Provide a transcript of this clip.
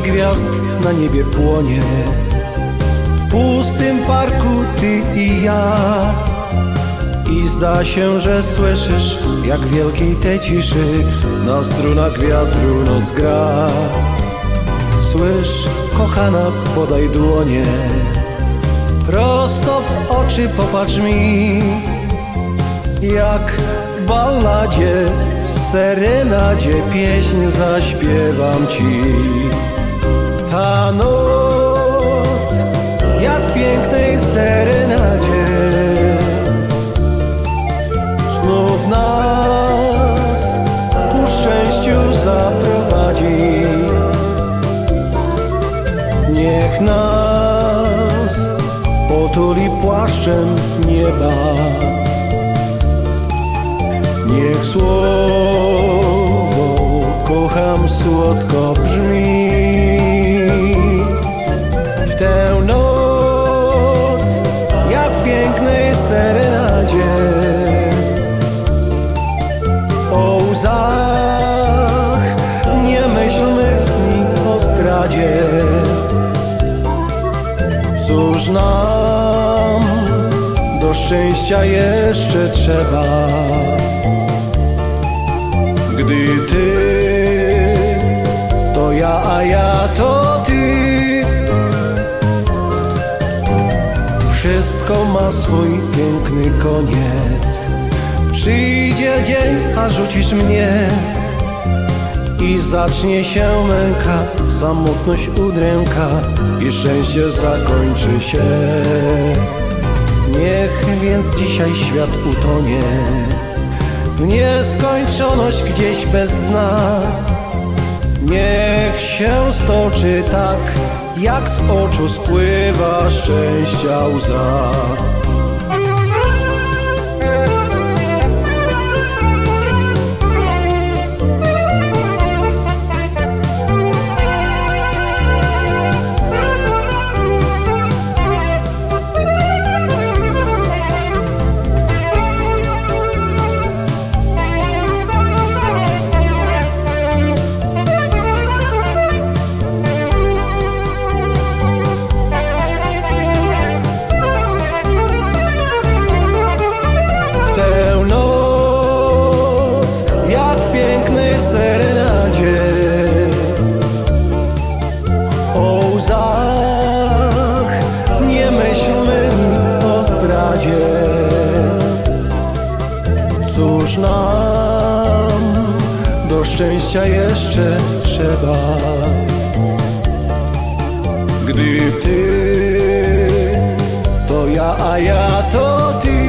Gwiazd na niebie płonie. W pustym parku ty i ja. I zda się, że słyszysz Jak wielkiej tej ciszy Na strunach wiatru noc gra. Słysz, kochana, podaj dłonie. Prosto w oczy popatrz mi Jak w balladzie, serenadzie Pieśń zaśpiewam ci Ta noc, jak pięknej serenadzie. Znów nas ku szczęściu zaprowadzi. Niech nas otuli płaszczem nieba. Niech słowo kocham słodko brzmi Cóż nam do szczęścia jeszcze trzeba. Gdy ty to ja, a ja to ty. Wszystko ma swój piękny koniec. Przyjdzie dzień, a rzucisz mnie i zacznie się męka, samotność udręka i szczęście zakończy się. Niech więc dzisiaj świat utonie w nieskończoność gdzieś bez dna. Niech się stoczy tak, jak z oczu spływa szczęścia łza. Cóż nam do szczęścia jeszcze trzeba, gdy ty to ja, a ja to ty.